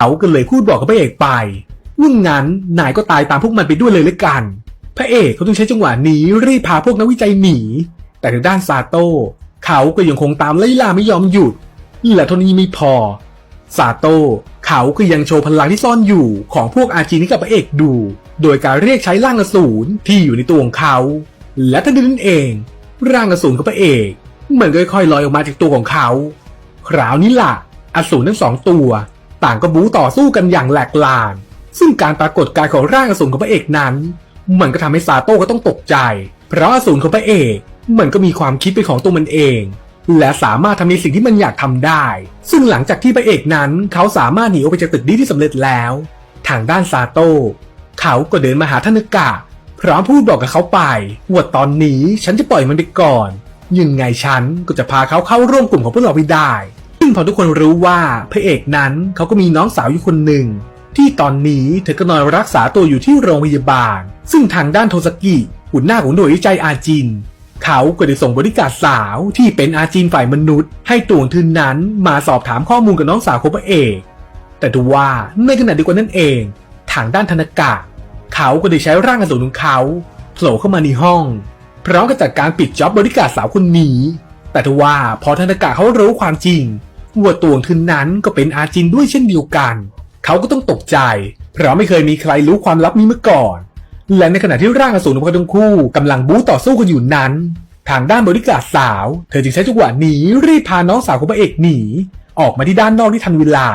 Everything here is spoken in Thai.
เขาก็เลยพูดบอกกับพระเอกไปว่างั้นนายก็ตายตามพวกมันไปด้วยเลยละกัน พระเอกเขาต้องใช้จังหวะนี้รีบพาพวกนักวิจัยหนี แต่ทางด้านซาโต้เขาก็ยังคงตามไล่ล่าไม่ยอมหยุดและเท่านี้ไม่พอซาโต้เขาก็ยังโชว์พลังที่ซ่อนอยู่ของพวกอาจีนให้กับพระเอกดู โดยการเรียกใช้ร่างอสูรที่อยู่ในตัวของเขา และทันใดนั้นเอง ร่างอสูรของพระเอกมันค่อยๆลอยออกมาจากตัวของเขา คราวนี้ล่ะอสูรทั้งสองตัว ต่างก็บู๊ต่อสู้กันอย่างแหลกลาน ซึ่งการปรากฏกายของร่างอสูรของพระเอกนั้น มันก็ทำให้ซาโต้ก็ต้องตกใจ เพราะอสูรของพระเอกมันก็มีความคิดเป็นของตัวมันเอง และสามารถทำในสิ่งที่มันอยากทำได้ ซึ่งหลังจากที่พระเอกนั้นเขาสามารถหนีออกไปจากตึกนี้ที่สำเร็จแล้ว ทางด้านซาโต้เขาก็เดินมาหาท่านนากะพร้อมพูดบอกกับเขาไปว่าตอนนี้ฉันจะปล่อยมันไปก่อน ยังไงฉันก็จะพาเขาเข้าร่วมกลุ่มของพวกเราไปได้ ซึ่งพอทุกคนรู้ว่าพระเอกนั้นเขาก็มีน้องสาวอยู่คนหนึ่ง ที่ตอนนี้เธอก็นอนรักษาตัวอยู่ที่โรงพยาบาล ซึ่งทางด้านโทสกิหัวหน้าของหน่วยวิจัยอาจิน เขาก็ได้ส่งบริการสาวที่เป็นอาจีนฝ่ายมนุษย์ ให้ตวงทืนนั้นมาสอบถามข้อมูลกับน้องสาวของพระเอก แต่ทว่าในขณะเดียวกันนั่นเอง ทางด้านธนากะเขาก็ได้ใช้ร่างอสูรของเขาโผล่เข้ามาในห้องพร้อมกับจัดการปิดจ็อบบริการสาวคนนี้ แต่ทว่าพอธนากะเขารู้ความจริง ว่าตวงทืนนั้นก็เป็นอาจินด้วยเช่นเดียวกัน เขาก็ต้องตกใจ เพราะไม่เคยมีใครรู้ความลับนี้มาก่อน และในขณะที่ร่างอสูรของเขาทั้งคู่กำลังบู๊ต่อสู้กันอยู่นั้น ทางด้านบริการสาว เธอจึงใช้จังหวะนี้รีบพาน้องสาวของพระเอกหนี ออกมาที่ด้านนอกที่ทันเวลา